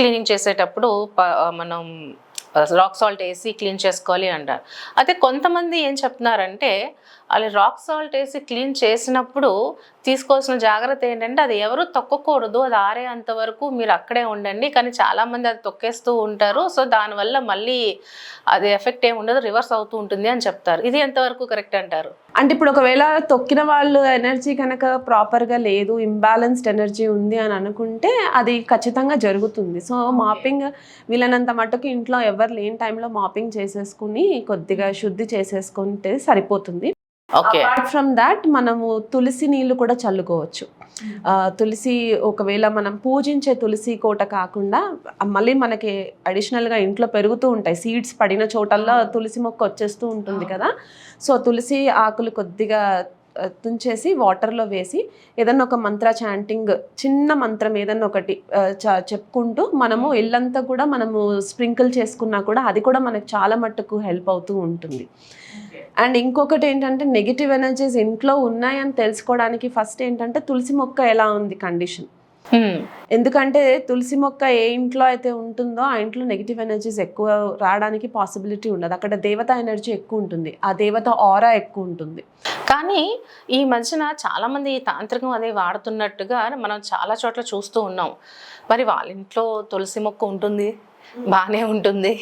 Cleaning చేసేటప్పుడు మనం rock salt వేసి క్లీన్ చేసుకోవాలి అంటారు. అయితే కొంతమంది ఏం చెప్తున్నారంటే అలా రాక్ సాల్ట్ వేసి క్లీన్ చేసినప్పుడు తీసుకోవాల్సిన జాగ్రత్త ఏంటంటే అది ఎవరు తొక్కకూడదు అది ఆరేంత వరకు మీరు అక్కడే ఉండండి. కానీ చాలా మంది అది తొక్కేస్తూ ఉంటారు. సో దానివల్ల మళ్ళీ అది ఎఫెక్ట్ ఏమి ఉండదు రివర్స్ అవుతూ ఉంటుంది అని చెప్తారు. ఇది ఎంతవరకు కరెక్ట్ అంటారు? అంటే ఇప్పుడు ఒకవేళ తొక్కిన వాళ్ళు ఎనర్జీ కనుక ప్రాపర్గా లేదు ఇంబ్యాలెన్స్డ్ ఎనర్జీ ఉంది అని అనుకుంటే అది ఖచ్చితంగా జరుగుతుంది. సో మాపింగ్ వీళ్ళనంత మటుకు ఇంట్లో ఎవరు లేని టైంలో మాపింగ్ చేసేసుకుని కొద్దిగా శుద్ధి చేసేసుకుంటే సరిపోతుంది. అపార్ట్ ఫ్రమ్ దాట్ మనము తులసి నీళ్ళు కూడా చల్లుకోవచ్చు. తులసి ఒకవేళ మనం పూజించే తులసి కోట కాకుండా మళ్ళీ మనకి అడిషనల్గా ఇంట్లో పెరుగుతూ ఉంటాయి. సీడ్స్ పడిన చోటల్లో తులసి మొక్క వచ్చేస్తూ ఉంటుంది కదా. సో తులసి ఆకులు కొద్దిగా తుంచేసి వాటర్లో వేసి ఏదన్నా ఒక మంత్ర చాంటింగ్ చిన్న మంత్రం ఏదన్నా ఒకటి చెప్పుకుంటూ మనము ఇల్లంతా కూడా మనము స్ప్రింకిల్ చేసుకున్నా కూడా అది కూడా మనకు చాలా మట్టుకు హెల్ప్ అవుతూ ఉంటుంది. అండ్ ఇంకొకటి ఏంటంటే నెగిటివ్ ఎనర్జీస్ ఇంట్లో ఉన్నాయని తెలుసుకోవడానికి ఫస్ట్ ఏంటంటే తులసి మొక్క ఎలా ఉంది కండిషన్ Hmm. ఎందుకంటే తులసి మొక్క ఏ ఇంట్లో అయితే ఉంటుందో ఆ ఇంట్లో నెగిటివ్ ఎనర్జీస్ ఎక్కువ రావడానికి పాసిబిలిటీ ఉండదు. అక్కడ దేవత ఎనర్జీ ఎక్కువ ఉంటుంది. ఆ దేవత ఆరా ఎక్కువ ఉంటుంది. కానీ ఈ మధ్యన చాలా మంది ఈ తాంత్రికం అదే వాడుతున్నట్టుగా మనం చాలా చోట్ల చూస్తూ ఉన్నాం. మరి వాళ్ళ ఇంట్లో తులసి మొక్క ఉంటుంది. బాగానే ఉంటుంది.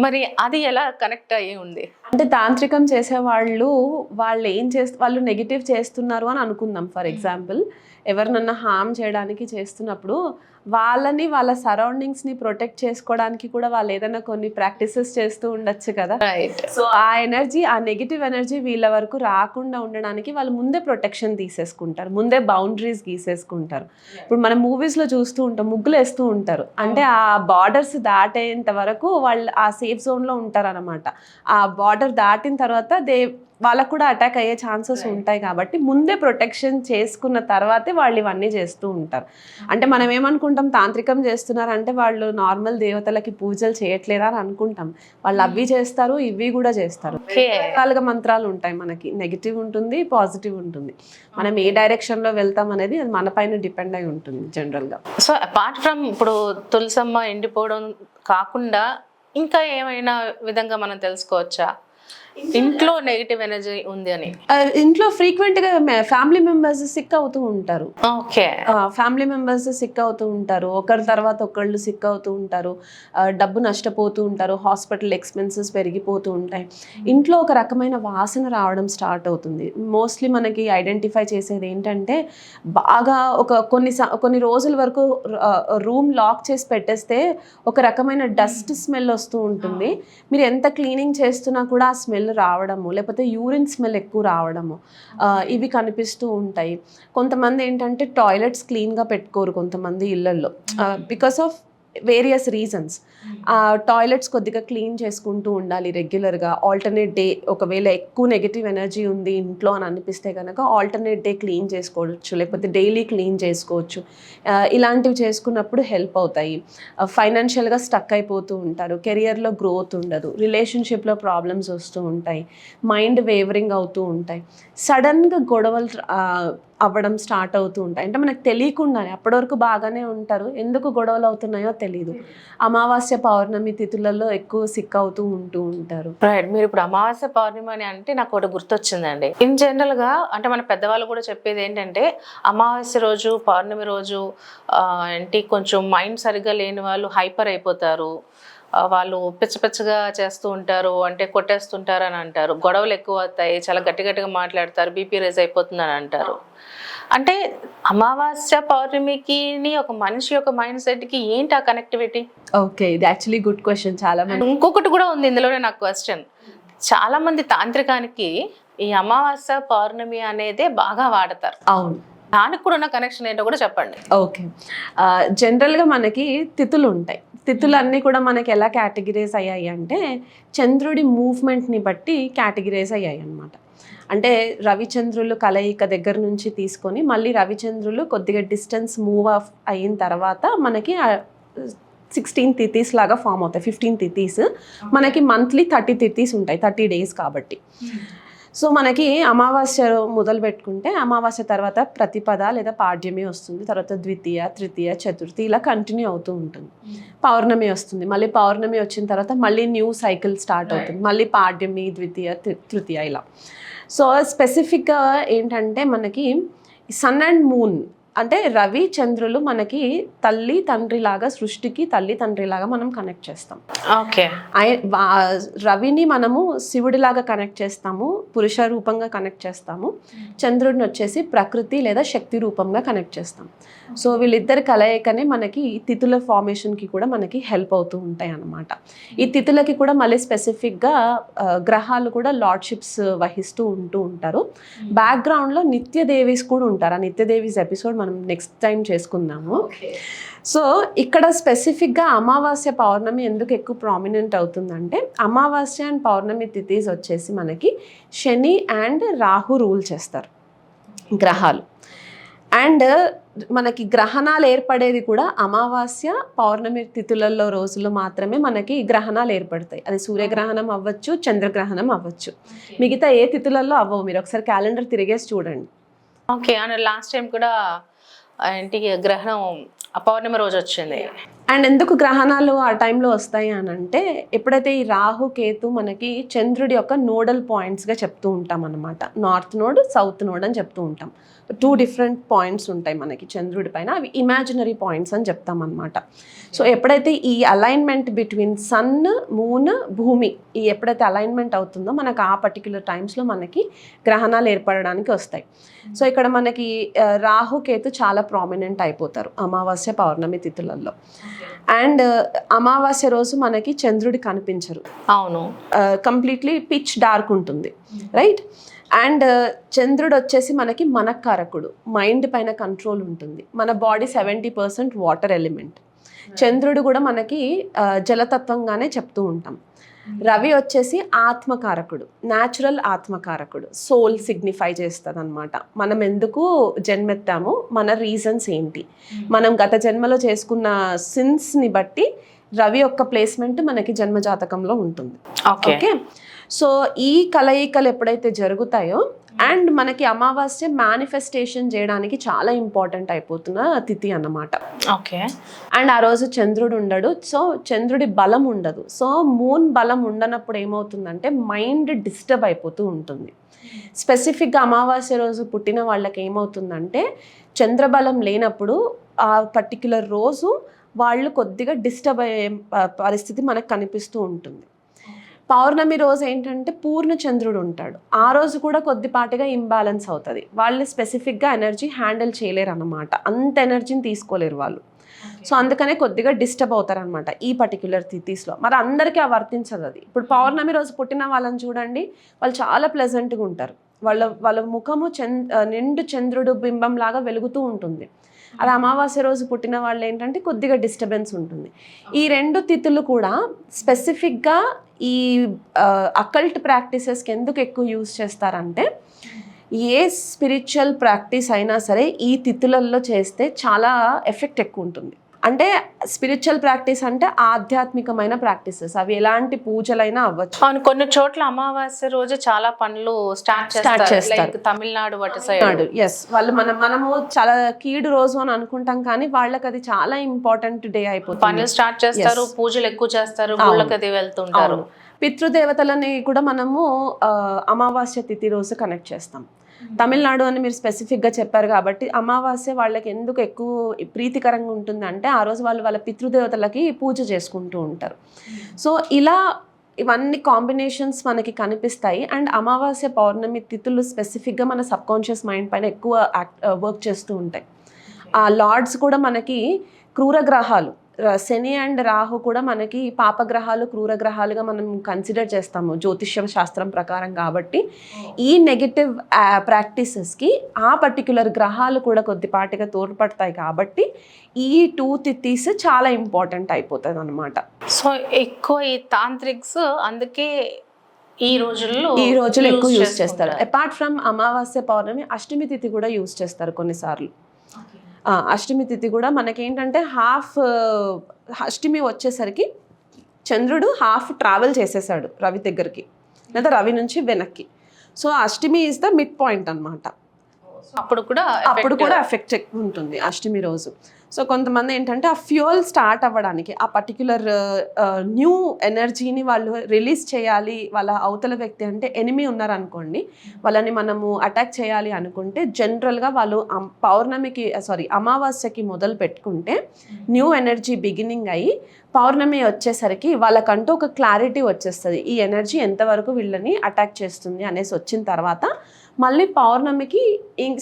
మరి అది ఎలా కనెక్ట్ అయ్యి ఉంది? అంటే తాంత్రికం చేసే వాళ్ళు వాళ్ళు ఏం చేస్తూ వాళ్ళు నెగిటివ్ చేస్తున్నారు అని అనుకుందాం. ఫర్ ఎగ్జాంపుల్ ఎవరినన్నా హామ్ చేయడానికి చేస్తున్నప్పుడు వాళ్ళని వాళ్ళ సరౌండింగ్స్ని ప్రొటెక్ట్ చేసుకోవడానికి కూడా వాళ్ళు ఏదైనా కొన్ని ప్రాక్టీసెస్ చేస్తూ ఉండొచ్చు కదా. సో ఆ ఎనర్జీ ఆ నెగిటివ్ ఎనర్జీ వీళ్ళ వరకు రాకుండా ఉండడానికి వాళ్ళు ముందే ప్రొటెక్షన్ తీసేసుకుంటారు. ముందే బౌండరీస్ గీసేసుకుంటారు. ఇప్పుడు మనం మూవీస్లో చూస్తూ ఉంటాం ముగ్గులు వేస్తూ ఉంటారు. అంటే ఆ బార్డర్స్ దాటేంత వరకు వాళ్ళు ఆ సేఫ్ జోన్లో ఉంటారు అనమాట ఆ బార్డర్ దాటిన తర్వాత దే వాళ్ళకు కూడా అటాక్ అయ్యే ఛాన్సెస్ ఉంటాయి కాబట్టి ముందే ప్రొటెక్షన్ చేసుకున్న తర్వాతే వాళ్ళు ఇవన్నీ చేస్తూ ఉంటారు. అంటే మనం ఏమనుకుంటాం? తాంత్రికం చేస్తున్నారు అంటే వాళ్ళు నార్మల్ దేవతలకి పూజలు చేయట్లేదా అని అనుకుంటాం. వాళ్ళు అవి చేస్తారు ఇవి కూడా చేస్తారు. రకాలుగా మంత్రాలు ఉంటాయి మనకి. నెగిటివ్ ఉంటుంది పాజిటివ్ ఉంటుంది. మనం ఏ డైరెక్షన్లో వెళ్తాం అనేది అది మన పైన డిపెండ్ అయి ఉంటుంది జనరల్గా. సో అపార్ట్ ఫ్రమ్ ఇప్పుడు తులసమ్మ ఎండిపోవడం కాకుండా ఇంకా ఏమైనా విధంగా మనం తెలుసుకోవచ్చా? ఇంట్లో నెగిటివ్ ఎనర్జీ ఉంది అని. ఇంట్లో ఫ్రీక్వెంట్గా ఫ్యామిలీ మెంబర్స్ సిక్ అవుతూ ఉంటారు. ఓకే. ఫ్యామిలీ మెంబర్స్ సిక్ అవుతూ ఉంటారు. ఒకరి తర్వాత ఒకళ్ళు సిక్ అవుతూ ఉంటారు. డబ్బు నష్టపోతూ ఉంటారు. హాస్పిటల్ ఎక్స్పెన్సెస్ పెరిగిపోతూ ఉంటాయి. ఇంట్లో ఒక రకమైన వాసన రావడం స్టార్ట్ అవుతుంది. మోస్ట్లీ మనకి ఐడెంటిఫై చేసేది ఏంటంటే బాగా ఒక కొన్ని కొన్ని రోజుల వరకు రూమ్ లాక్ చేసి పెట్టేస్తే ఒక రకమైన డస్ట్ స్మెల్ వస్తూ ఉంటుంది. మీరు ఎంత క్లీనింగ్ చేస్తున్నా కూడా ఆ స్మెల్ రావడము లేకపోతే యూరిన్ స్మెల్ ఎక్కువ రావడము ఇవి కనిపిస్తూ ఉంటాయి. కొంతమంది ఏంటంటే టాయిలెట్స్ క్లీన్గా పెట్టుకోరు కొంతమంది ఇళ్ళల్లో because of various reasons toilets కొద్దిగా క్లీన్ చేసుకుంటూ ఉండాలి రెగ్యులర్గా ఆల్టర్నేట్ డే ఒకవేళ ఎక్కువ నెగిటివ్ ఎనర్జీ ఉంది ఇంట్లో అని అనిపిస్తే కనుక ఆల్టర్నేట్ డే క్లీన్ చేసుకోవచ్చు. లేకపోతే డైలీ క్లీన్ చేసుకోవచ్చు. ఇలాంటివి చేసుకున్నప్పుడు హెల్ప్ అవుతాయి. ఫైనాన్షియల్గా స్టక్ అయిపోతూ ఉంటారు. కెరియర్లో గ్రోత్ ఉండదు. రిలేషన్షిప్లో ప్రాబ్లమ్స్ వస్తూ ఉంటాయి. మైండ్ వేవరింగ్ అవుతూ ఉంటాయి. సడన్గా గొడవలు అవ్వడం స్టార్ట్ అవుతూ ఉంటాయి. అంటే మనకు తెలియకుండానే అప్పటి వరకు బాగానే ఉంటారు. ఎందుకు గొడవలు అవుతున్నాయో తెలియదు అమావాస్య పౌర్ణమి తిథులలో ఎక్కువ సిక్ అవుతూ ఉంటూ ఉంటారు. రైట్ మీరు ఇప్పుడు అమావాస్య పౌర్ణమి అని అంటే నాకు ఒకటి గుర్తొచ్చిందండి. ఇన్ జనరల్గా అంటే మన పెద్దవాళ్ళు కూడా చెప్పేది ఏంటంటే అమావాస్య రోజు పౌర్ణమి రోజు ఏంటి కొంచెం మైండ్ సరిగ్గా లేని వాళ్ళు హైపర్ అయిపోతారు. వాళ్ళు పిచ్చ పిచ్చగా చేస్తూ ఉంటారు అంటే కొట్టేస్తుంటారు అని అంటారు. గొడవలు ఎక్కువ అవుతాయి చాలా గట్టి గట్టిగా మాట్లాడతారు బీపీ రేజ్ అయిపోతుంది అని అంటారు. అంటే అమావాస్య పౌర్ణమికి ఒక మనిషి యొక్క మైండ్ సెట్కి ఏంటి ఆ కనెక్టివిటీ? ఓకే ఇది యాక్చువల్లీ గుడ్ క్వశ్చన్. చాలా మంది ఇంకొకటి కూడా ఉంది ఇందులోనే నాకు క్వశ్చన్. చాలా మంది తాంత్రికానికి ఈ అమావాస్య పౌర్ణమి అనేదే బాగా వాడతారు. అవును. దానికి కూడా ఉన్న కనెక్షన్ ఏంటో కూడా చెప్పండి. ఓకే. జనరల్గా మనకి తిథులు ఉంటాయి. తిథులు అన్నీ కూడా మనకి ఎలా కేటగిరైజ్ అయ్యాయి అంటే చంద్రుడి మూవ్మెంట్ని బట్టి కేటగిరైజ్ అయ్యాయి అన్నమాట. అంటే రవిచంద్రులు కలయిక దగ్గర నుంచి తీసుకొని మళ్ళీ రవిచంద్రులు కొద్దిగా డిస్టెన్స్ మూవ్ ఆఫ్ అయిన తర్వాత మనకి సిక్స్టీన్ తిథీస్ లాగా ఫామ్ అవుతాయి. ఫిఫ్టీన్ తిథీస్ మనకి మంత్లీ థర్టీ తిథీస్ ఉంటాయి థర్టీ డేస్ కాబట్టి. సో మనకి అమావాస్య మొదలు పెట్టుకుంటే అమావాస్య తర్వాత ప్రతిపద లేదా పాడ్యమి వస్తుంది. తర్వాత ద్వితీయ తృతీయ చతుర్థి ఇలా కంటిన్యూ అవుతూ ఉంటుంది. పౌర్ణమి వస్తుంది. మళ్ళీ పౌర్ణమి వచ్చిన తర్వాత మళ్ళీ న్యూ సైకిల్ స్టార్ట్ అవుతుంది. మళ్ళీ పాడ్యమి ద్వితీయ తృతీయ ఇలా. సో స్పెసిఫిక్గా ఏంటంటే మనకి సన్ అండ్ మూన్ అంటే రవి చంద్రులు మనకి తల్లి తండ్రి లాగా సృష్టికి తల్లి తండ్రి లాగా మనం కనెక్ట్ చేస్తాం. ఓకే. రవిని మనము శివుడిలాగా కనెక్ట్ చేస్తాము పురుష రూపంగా కనెక్ట్ చేస్తాము చంద్రుడిని వచ్చేసి ప్రకృతి లేదా శక్తి రూపంగా కనెక్ట్ చేస్తాం. సో వీళ్ళిద్దరి కలయికనే మనకి తిథుల ఫార్మేషన్కి కూడా మనకి హెల్ప్ అవుతూ ఉంటాయి అన్నమాట. ఈ తిథులకి కూడా మళ్ళీ స్పెసిఫిక్గా గ్రహాలు కూడా లార్డ్షిప్స్ వహిస్తూ ఉంటూ ఉంటారు. బ్యాక్గ్రౌండ్లో నిత్యదేవీస్ కూడా ఉంటారు. ఆ నిత్యదేవీస్ ఎపిసోడ్ మనం నెక్స్ట్ టైం చేసుకుందాము. సో ఇక్కడ స్పెసిఫిక్గా అమావాస్య పౌర్ణమి ఎందుకు ఎక్కువ ప్రామినెంట్ అవుతుందంటే అమావాస్య అండ్ పౌర్ణమి తిథీస్ వచ్చేసి మనకి శని అండ్ రాహు రూల్ చేస్తారు. గ్రహాలు. అండ్ మనకి గ్రహణాలు ఏర్పడేది కూడా అమావాస్య పౌర్ణమి తిథులలో రోజులు మాత్రమే మనకి గ్రహణాలు ఏర్పడతాయి. అది సూర్యగ్రహణం అవ్వచ్చు చంద్రగ్రహణం అవ్వచ్చు. మిగతా ఏ తిథులలో అవ్వవు. మీరు ఒకసారి క్యాలెండర్ తిరిగేసి చూడండి. ఓకే అండ్ లాస్ట్ టైం కూడా ఏంటి గ్రహణం పౌర్ణమి రోజు వచ్చింది. అండ్ ఎందుకు గ్రహణాలు ఆ టైంలో వస్తాయి అని అంటే ఎప్పుడైతే ఈ రాహు కేతు మనకి చంద్రుడి యొక్క నోడల్ పాయింట్స్గా చెప్తూ ఉంటాం అనమాట నార్త్ నోడ్ సౌత్ నోడ్ అని చెప్తూ ఉంటాం. టూ డిఫరెంట్ పాయింట్స్ ఉంటాయి మనకి చంద్రుడి పైన. అవి ఇమాజినరీ పాయింట్స్ అని చెప్తాం అనమాట సో ఎప్పుడైతే ఈ అలైన్మెంట్ బిట్వీన్ సన్ మూన్ భూమి ఈ ఎప్పుడైతే అలైన్మెంట్ అవుతుందో మనకు ఆ పర్టిక్యులర్ టైమ్స్లో మనకి గ్రహణాలు ఏర్పడడానికి వస్తాయి. సో ఇక్కడ మనకి రాహు కేతు చాలా ప్రామినెంట్ అయిపోతారు అమావాస్య పౌర్ణమి తిథులలో అండ్ అమావాస్య రోజు మనకి చంద్రుడి కనిపించరు. అవును. కంప్లీట్లీ పిచ్ డార్క్ ఉంటుంది రైట్? అండ్ చంద్రుడు వచ్చేసి మనకి మనకారకుడు మైండ్ పైన కంట్రోల్ ఉంటుంది. మన body seventy percent water element. చంద్రుడు కూడా మనకి జలతత్వంగానే చెప్తూ ఉంటాం. రవి వచ్చేసి ఆత్మకారకుడు న్యాచురల్ ఆత్మకారకుడు. సోల్ సిగ్నిఫై చేస్తుంది అనమాట మనం ఎందుకు జన్మెత్తాము మన రీజన్స్ ఏంటి? మనం గత జన్మలో చేసుకున్న సిన్స్ని బట్టి రవి యొక్క ప్లేస్మెంట్ మనకి జన్మజాతకంలో ఉంటుంది. ఓకే ఓకే సో ఈ కలయికలు ఎప్పుడైతే జరుగుతాయో అండ్ మనకి అమావాస్య మేనిఫెస్టేషన్ చేయడానికి చాలా ఇంపార్టెంట్ అయిపోతున్న తిథి అన్నమాట. ఓకే. అండ్ ఆ రోజు చంద్రుడు ఉండడు. సో చంద్రుడి బలం ఉండదు. సో మూన్ బలం ఉండనప్పుడు ఏమవుతుందంటే మైండ్ డిస్టర్బ్ అయిపోతూ ఉంటుంది. స్పెసిఫిక్గా అమావాస్య రోజు పుట్టిన వాళ్ళకి ఏమవుతుందంటే చంద్రబలం లేనప్పుడు ఆ పర్టిక్యులర్ రోజు వాళ్ళు కొద్దిగా డిస్టర్బ్ అయ్యే పరిస్థితి మనకు కనిపిస్తూ ఉంటుంది. పౌర్ణమి రోజు ఏంటంటే పూర్ణ చంద్రుడు ఉంటాడు. ఆ రోజు కూడా కొద్దిపాటిగా ఇంబ్యాలెన్స్ అవుతుంది. వాళ్ళు స్పెసిఫిక్గా ఎనర్జీ హ్యాండిల్ చేయలేరు అన్నమాట అంత ఎనర్జీని తీసుకోలేరు వాళ్ళు. సో అందుకనే కొద్దిగా డిస్టర్బ్ అవుతారు అనమాట ఈ పర్టిక్యులర్ తిథీస్లో మరి అందరికీ ఆ వర్తించదు అది. ఇప్పుడు పౌర్ణమి రోజు పుట్టిన వాళ్ళని చూడండి వాళ్ళు చాలా ప్లెజెంట్గా ఉంటారు. వాళ్ళ వాళ్ళ ముఖము చంద్ నిండు చంద్రుడు బింబం లాగా వెలుగుతూ ఉంటుంది. అది అమావాస్య రోజు పుట్టిన వాళ్ళు ఏంటంటే కొద్దిగా డిస్టర్బెన్స్ ఉంటుంది. ఈ రెండు తిథులు కూడా స్పెసిఫిక్గా ఈ అకల్ట్ ప్రాక్టీసెస్కి ఎందుకు ఎక్కువ యూజ్ చేస్తారంటే ఏ స్పిరిచువల్ ప్రాక్టీస్ అయినా సరే ఈ తిథులల్లో చేస్తే చాలా ఎఫెక్ట్ ఎక్కువ ఉంటుంది. అంటే స్పిరిచువల్ ప్రాక్టీస్ అంటే ఆధ్యాత్మికమైన ప్రాక్టీసెస్ అవి ఎలాంటి పూజలైనా అవ్వచ్చు. అవును కొన్ని చోట్ల అమావాస్య రోజు చాలా పనులు స్టార్ట్ Start చేస్తారు. తమిళనాడు అటు సైడ్ ఎస్ వాళ్ళు మనం మనము చాలా కీడు రోజు అని అనుకుంటాం కానీ వాళ్ళకి అది చాలా ఇంపార్టెంట్ డే అయిపోతుంది. పనులు స్టార్ట్ చేస్తారు పూజలు ఎక్కువ చేస్తారు అది వెళ్తుంటారు. పితృదేవతలని కూడా మనము అమావాస్య తిథి రోజు కనెక్ట్ చేస్తాం. తమిళనాడు అని మీరు స్పెసిఫిక్గా చెప్పారు కాబట్టి అమావాస్య వాళ్ళకి ఎందుకు ఎక్కువ ప్రీతికరంగా ఉంటుందంటే ఆ రోజు వాళ్ళు వాళ్ళ పితృదేవతలకి పూజ చేసుకుంటూ ఉంటారు. సో ఇలా ఇవన్నీ కాంబినేషన్స్ మనకి కనిపిస్తాయి. అండ్ అమావాస్య పౌర్ణమి తిథులు స్పెసిఫిక్గా మన సబ్ కాన్షియస్ మైండ్ పైన ఎక్కువ వర్క్ చేస్తూ ఉంటాయి. ఆ లార్డ్స్ కూడా మనకి క్రూర గ్రహాలు. శని అండ్ రాహు కూడా మనకి పాపగ్రహాలు క్రూర గ్రహాలుగా మనం కన్సిడర్ చేస్తాము జ్యోతిష్య శాస్త్రం ప్రకారం కాబట్టి. ఈ నెగిటివ్ ప్రాక్టీసెస్కి ఆ పర్టిక్యులర్ గ్రహాలు కూడా కొద్దిపాటిగా తోడ్పడతాయి కాబట్టి ఈ టూ తిథీస్ చాలా ఇంపార్టెంట్ అయిపోతుంది అనమాట సో ఎక్కువ ఈ తాంత్రిక్స్ అందుకే ఈ రోజుల్లో ఈ రోజులు ఎక్కువ యూజ్ చేస్తారు. అపార్ట్ ఫ్రమ్ అమావాస్య పౌర్ణమి అష్టమి తిథి కూడా యూజ్ చేస్తారు కొన్నిసార్లు. అష్టమి తిథి కూడా మనకేంటంటే హాఫ్ అష్టమి వచ్చేసరికి చంద్రుడు హాఫ్ ట్రావెల్ చేసేసాడు రవి దగ్గరికి లేదా రవి నుంచి వెనక్కి. So Ashtami is the mid point అనమాట అప్పుడు కూడా అప్పుడు కూడా ఎఫెక్ట్ ఉంటుంది అష్టమి రోజు. సో కొంతమంది ఏంటంటే ఆ ఫ్యూయల్ స్టార్ట్ అవ్వడానికి ఆ పర్టిక్యులర్ న్యూ ఎనర్జీని వాళ్ళు రిలీజ్ చేయాలి వాళ్ళ అవతల వ్యక్తి అంటే ఎనిమి ఉన్నారనుకోండి వాళ్ళని మనము అటాక్ చేయాలి అనుకుంటే జనరల్గా వాళ్ళు పౌర్ణమికి సారీ అమావాస్యకి మొదలు పెట్టుకుంటే న్యూ ఎనర్జీ బిగినింగ్ అయ్యి పౌర్ణమి వచ్చేసరికి వాళ్ళకంటూ ఒక క్లారిటీ వచ్చేస్తుంది. ఈ ఎనర్జీ ఎంతవరకు వీళ్ళని అటాక్ చేస్తుంది అనేసి వచ్చిన తర్వాత మళ్ళీ పౌర్ణమికి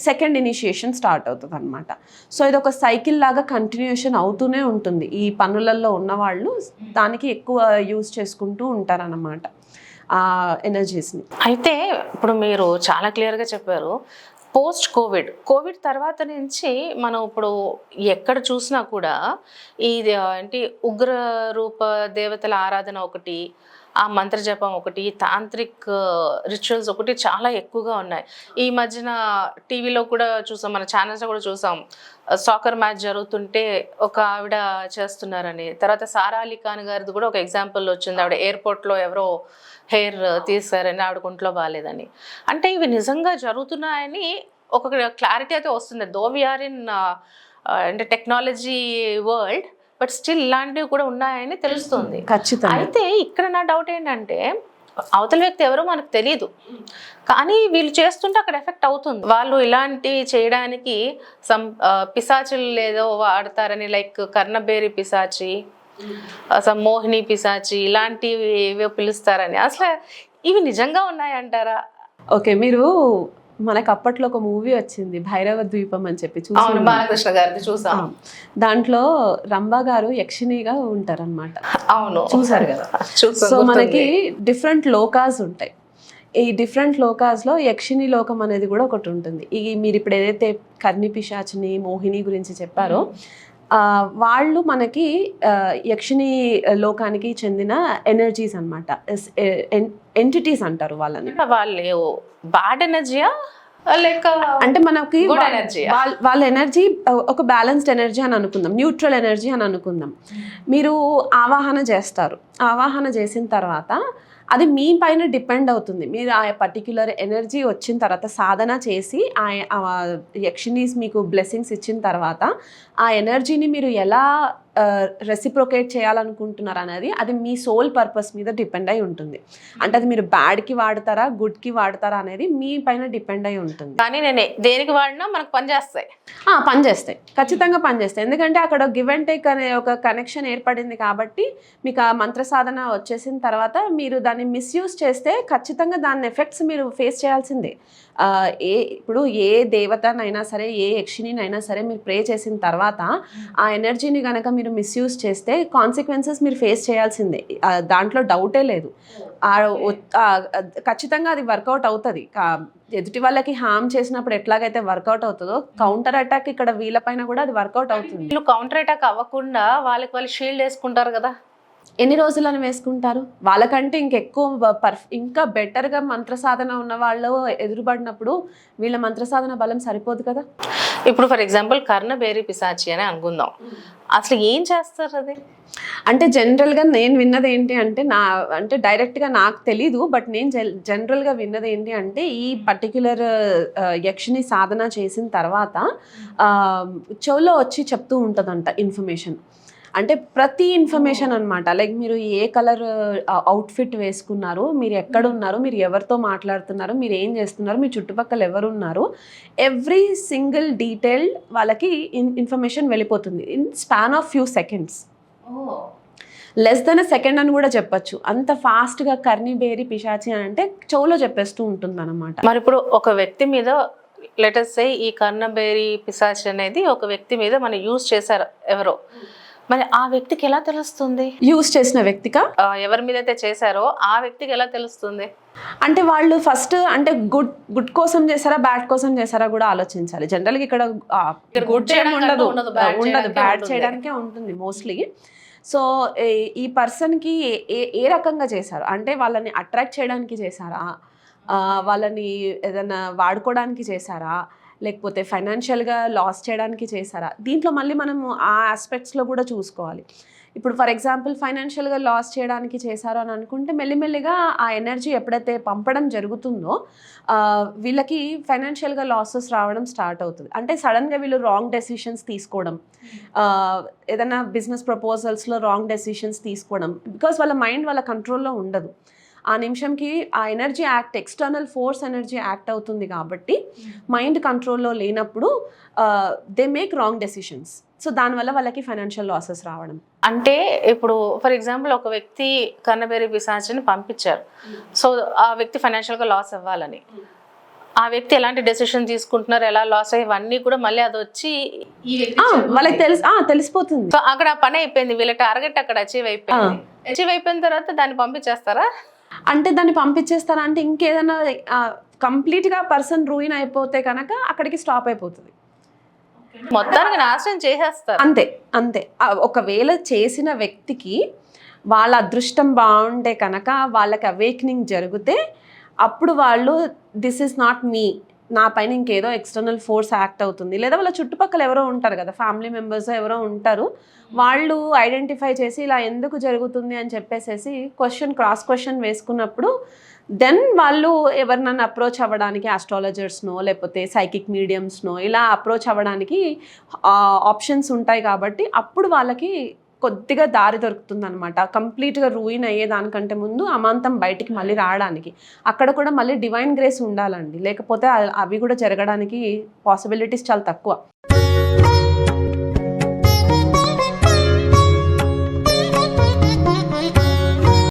సెకండ్ ఇనిషియేషన్ స్టార్ట్ అవుతుంది అనమాట సో ఇది ఒక సైకిల్ లాగా కంటిన్యూషన్ అవుతూనే ఉంటుంది. ఈ పనులలో ఉన్నవాళ్ళు దానికి ఎక్కువ యూజ్ చేసుకుంటూ ఉంటారన్నమాట ఆ ఎనర్జీస్ని అయితే ఇప్పుడు మీరు చాలా క్లియర్గా చెప్పారు. Post Covid. కోవిడ్ తర్వాత నుంచి మనం ఇప్పుడు ఎక్కడ చూసినా కూడా ఇది ఏంటి ఉగ్ర రూప దేవతల ఆరాధన ఒకటి ఆ మంత్రజపం ఒకటి తాంత్రిక్ రిచువల్స్ ఒకటి చాలా ఎక్కువగా ఉన్నాయి. ఈ మధ్యన టీవీలో కూడా చూసాం మన ఛానల్స్లో కూడా చూసాం. సాకర్ మ్యాచ్ జరుగుతుంటే ఒక ఆవిడ చేస్తున్నారని. తర్వాత సారా అలీ ఖాన్ గారిది కూడా ఒక ఎగ్జాంపుల్ వచ్చింది. ఆవిడ ఎయిర్పోర్ట్లో ఎవరో హెయిర్ తీసారని ఆవిడ ఒంట్లో బాగాలేదని అంటే ఇవి నిజంగా జరుగుతున్నాయని ఒక క్లారిటీ అయితే వస్తుంది. దో వీఆర్ ఇన్ అంటే టెక్నాలజీ వరల్డ్ బట్ స్టిల్ ఇలాంటివి కూడా ఉన్నాయని తెలుస్తుంది. ఖచ్చితంగా. అయితే ఇక్కడ నా డౌట్ ఏంటంటే అవతల వ్యక్తి ఎవరో మనకు తెలియదు కానీ వీళ్ళు చేస్తుంటే అక్కడ ఎఫెక్ట్ అవుతుంది. వాళ్ళు ఇలాంటి చేయడానికి సమ్ పిశాచులు ఏదో వాడతారని లైక్ కర్ణబేరి పిశాచి అసలు మోహిని పిశాచి ఇలాంటివి ఏవో పిలుస్తారని. అసలు ఇవి నిజంగా ఉన్నాయంటారా? ఓకే మీరు మనకు అప్పట్లో ఒక మూవీ వచ్చింది భైరవ ద్వీపం అని చెప్పి చూసి. అవును ఉన్నారు. బాలకృష్ణ గారిది చూసాం. దాంట్లో రంభా గారు యక్షినిగా ఉంటారన్నమాట. అవును. చూసారు కదా? సో. మనకి డిఫరెంట్ లోకాస్ ఉంటాయి. ఈ డిఫరెంట్ లోకాస్లో యక్షిని లోకం అనేది కూడా ఒకటి ఉంటుంది. ఈ మీరు ఇప్పుడు ఏదైతే కర్ణి పిశాచిని మోహిని గురించి చెప్పారో వాళ్ళు మనకి ఆ, యక్షిని లోకానికి చెందిన ఎనర్జీస్ అనమాట ఎంటిటీస్ అంటారు వాళ్ళని. వాళ్ళు బ్యాడ్ ఎనర్జీయా లేక అంటే మనకి వాళ్ళ ఎనర్జీ ఒక బ్యాలెన్స్డ్ ఎనర్జీ అని అనుకుందాం. న్యూట్రల్ ఎనర్జీ అని అనుకుందాం. మీరు ఆవాహన చేస్తారు. ఆవాహన చేసిన తర్వాత అది మీ పైన డిపెండ్ అవుతుంది. మీరు ఆ పర్టిక్యులర్ ఎనర్జీ వచ్చిన తర్వాత సాధన చేసి ఆ ఆ యక్షినీస్ మీకు బ్లెస్సింగ్స్ ఇచ్చిన తర్వాత ఆ ఎనర్జీని మీరు ఎలా రెసిప్రొకేట్ చేయాలనుకుంటున్నారు అనేది అది మీ సోల్ పర్పస్ మీద డిపెండ్ అయి ఉంటుంది. అంటే అది మీరు బ్యాడ్కి వాడతారా గుడ్కి వాడతారా అనేది మీ పైన డిపెండ్ అయి ఉంటుంది. కానీ నేను దేనికి వాడినా మనకు పనిచేస్తాయి పనిచేస్తాయి ఖచ్చితంగా పనిచేస్తాయి ఎందుకంటే అక్కడ గివ్ అండ్ టేక్ అనే ఒక కనెక్షన్ ఏర్పడింది కాబట్టి మీకు ఆ మంత్ర సాధన వచ్చేసిన తర్వాత మీరు దాన్ని మిస్యూజ్ చేస్తే ఖచ్చితంగా దాని ఎఫెక్ట్స్ మీరు ఫేస్ చేయాల్సిందే. ఏ ఇప్పుడు ఏ దేవతనైనా సరే ఏ యక్షినినైనా సరే మీరు ప్రే చేసిన తర్వాత ఆ ఎనర్జీని కనుక మీరు మిస్యూజ్ చేస్తే కాన్సిక్వెన్సెస్ మీరు ఫేస్ చేయాల్సిందే. దాంట్లో డౌటే లేదు. ఖచ్చితంగా అది వర్కౌట్ అవుతుంది. ఎదుటి వాళ్ళకి హామ్ చేసినప్పుడు ఎట్లాగైతే వర్కౌట్ అవుతుందో కౌంటర్ అటాక్ ఇక్కడ వీళ్ళపైన కూడా అది వర్కౌట్ అవుతుంది. వీళ్ళు కౌంటర్ అటాక్ అవ్వకుండా వాళ్ళకి వాళ్ళు షీల్డ్ వేసుకుంటారు కదా. ఎన్ని రోజులను వేసుకుంటారు? వాళ్ళకంటే ఇంకెక్కువ పర్ఫ్ ఇంకా బెటర్గా మంత్ర సాధన ఉన్న వాళ్ళు ఎదురుపడినప్పుడు వీళ్ళ మంత్ర సాధన బలం సరిపోదు కదా? ఇప్పుడు ఫర్ ఎగ్జాంపుల్ కర్ణబేరి పిశాచి అని అనుకుందాం. అసలు ఏం చేస్తారు అది? అంటే జనరల్గా నేను విన్నది ఏంటి అంటే నా అంటే డైరెక్ట్గా నాకు తెలీదు బట్ నేను జనరల్గా విన్నది ఏంటి అంటే ఈ పర్టిక్యులర్ యక్షిని సాధన చేసిన తర్వాత చెవులో వచ్చి చెప్తూ ఉంటుందంట ఇన్ఫర్మేషన్. అంటే ప్రతి ఇన్ఫర్మేషన్ అన్నమాట. లైక్ మీరు ఏ కలర్ అవుట్ఫిట్ వేసుకున్నారు మీరు ఎక్కడ ఉన్నారు మీరు ఎవరితో మాట్లాడుతున్నారు మీరు ఏం చేస్తున్నారు మీ చుట్టుపక్కల ఎవరు ఉన్నారు ఎవ్రీ సింగిల్ డీటెయిల్ వాళ్ళకి ఇన్ ఇన్ఫర్మేషన్ వెళ్ళిపోతుంది. In span of few seconds less than second అని కూడా చెప్పొచ్చు. అంత ఫాస్ట్గా కర్ణి బేరి పిశాచి అని అంటే చెవులో చెప్పేస్తూ ఉంటుంది అనమాట మరి ఇప్పుడు ఒక వ్యక్తి మీద లెటర్స్ సే ఈ కర్ణబేరి పిశాచి అనేది ఒక వ్యక్తి మీద మనం యూజ్ చేశారు ఎవరో. మరి ఆ వ్యక్తికి ఎలా తెలుస్తుంది? యూస్ చేసిన వ్యక్తిగా ఎవరి మీద అయితే చేశారో ఆ వ్యక్తికి ఎలా తెలుస్తుంది? అంటే వాళ్ళు ఫస్ట్ అంటే గుడ్ గుడ్ కోసం చేశారా బ్యాడ్ కోసం చేశారా కూడా ఆలోచించాలి. జనరల్గా ఇక్కడ ఇక్కడ గుడ్ చేయడం ఉండదు. ఉండదు, బ్యాడ్ ఉంటుంది. చేయడానికే ఉంటుంది మోస్ట్లీ సో ఈ పర్సన్కి ఏ ఏ రకంగా చేశారు? అంటే వాళ్ళని అట్రాక్ట్ చేయడానికి చేశారా? వాళ్ళని ఏదైనా వాడుకోవడానికి చేశారా? లేకపోతే ఫైనాన్షియల్గా లాస్ చేయడానికి చేశారా? దీంట్లో మళ్ళీ మనము ఆ ఆస్పెక్ట్స్లో కూడా చూసుకోవాలి. ఇప్పుడు ఫర్ ఎగ్జాంపుల్ ఫైనాన్షియల్గా లాస్ చేయడానికి చేశారు అని అనుకుంటే మెల్లిమెల్లిగా ఆ ఎనర్జీ ఎప్పుడైతే పంపడం జరుగుతుందో వీళ్ళకి ఫైనాన్షియల్గా లాసెస్ రావడం స్టార్ట్ అవుతుంది. అంటే సడన్గా వీళ్ళు రాంగ్ డెసిషన్స్ తీసుకోవడం ఏదైనా బిజినెస్ ప్రపోజల్స్లో రాంగ్ డెసిషన్స్ తీసుకోవడం బికాస్ వాళ్ళ మైండ్ వాళ్ళ కంట్రోల్లో ఉండదు. ఆ నిమిషంకి ఆ energy act external force energy act అవుతుంది కాబట్టి మైండ్ కంట్రోల్లో లేనప్పుడు they make wrong decisions so దానివల్ల వాళ్ళకి ఫైనాన్షియల్ లాసెస్ రావడం. అంటే ఇప్పుడు ఫర్ ఎగ్జాంపుల్ ఒక వ్యక్తి కన్నబేరి పిశాచిని పంపించారు. సో ఆ వ్యక్తి ఫైనాన్షియల్గా లాస్ అవ్వాలని. ఆ వ్యక్తి ఎలాంటి డెసిషన్ తీసుకుంటున్నారు ఎలా లాస్ ఇవన్నీ కూడా మళ్ళీ అది వచ్చి వాళ్ళకి తెలుసు తెలిసిపోతుంది. సో అక్కడ ఆ పని అయిపోయింది వీళ్ళ టార్గెట్ అక్కడ అచీవ్ అయిపోయింది. అచీవ్ అయిపోయిన తర్వాత దాన్ని పంపించేస్తారా? అంటే దాన్ని పంపించేస్తారా అంటే ఇంకేదైనా కంప్లీట్గా పర్సన్ రూయిన్ అయిపోతే కనుక అక్కడికి స్టాప్ అయిపోతుంది. మొత్తానికి నాశనం చేసేస్తారు. అంతే అంతే. ఒకవేళ చేసిన వ్యక్తికి వాళ్ళ అదృష్టం బాగుంటే కనుక వాళ్ళకి అవేక్నింగ్ జరిగితే అప్పుడు వాళ్ళు దిస్ ఇస్ నాట్ మీ నా పైన ఇంకేదో ఎక్స్టర్నల్ ఫోర్స్ యాక్ట్ అవుతుంది. లేదా వాళ్ళ చుట్టుపక్కల ఎవరో ఉంటారు కదా ఫ్యామిలీ మెంబర్స్ ఎవరో ఉంటారు. వాళ్ళు ఐడెంటిఫై చేసి ఇలా ఎందుకు జరుగుతుంది అని చెప్పేసేసి క్వశ్చన్ క్రాస్ క్వశ్చన్ వేసుకున్నప్పుడు దెన్ వాళ్ళు ఎవరినన్నా అప్రోచ్ అవ్వడానికి ఆస్ట్రాలజర్స్నో లేకపోతే సైకిక్ మీడియంస్నో ఇలా అప్రోచ్ అవ్వడానికి ఆప్షన్స్ ఉంటాయి కాబట్టి అప్పుడు వాళ్ళకి కొద్దిగా దారి దొరుకుతుంది అనమాట కంప్లీట్గా రూయిన్ అయ్యే దానికంటే ముందు అమాంతం బయటికి మళ్ళీ రావడానికి. అక్కడ కూడా మళ్ళీ డివైన్ గ్రేస్ ఉండాలండి. లేకపోతే అవి కూడా జరగడానికి పాసిబిలిటీస్ చాలా తక్కువ.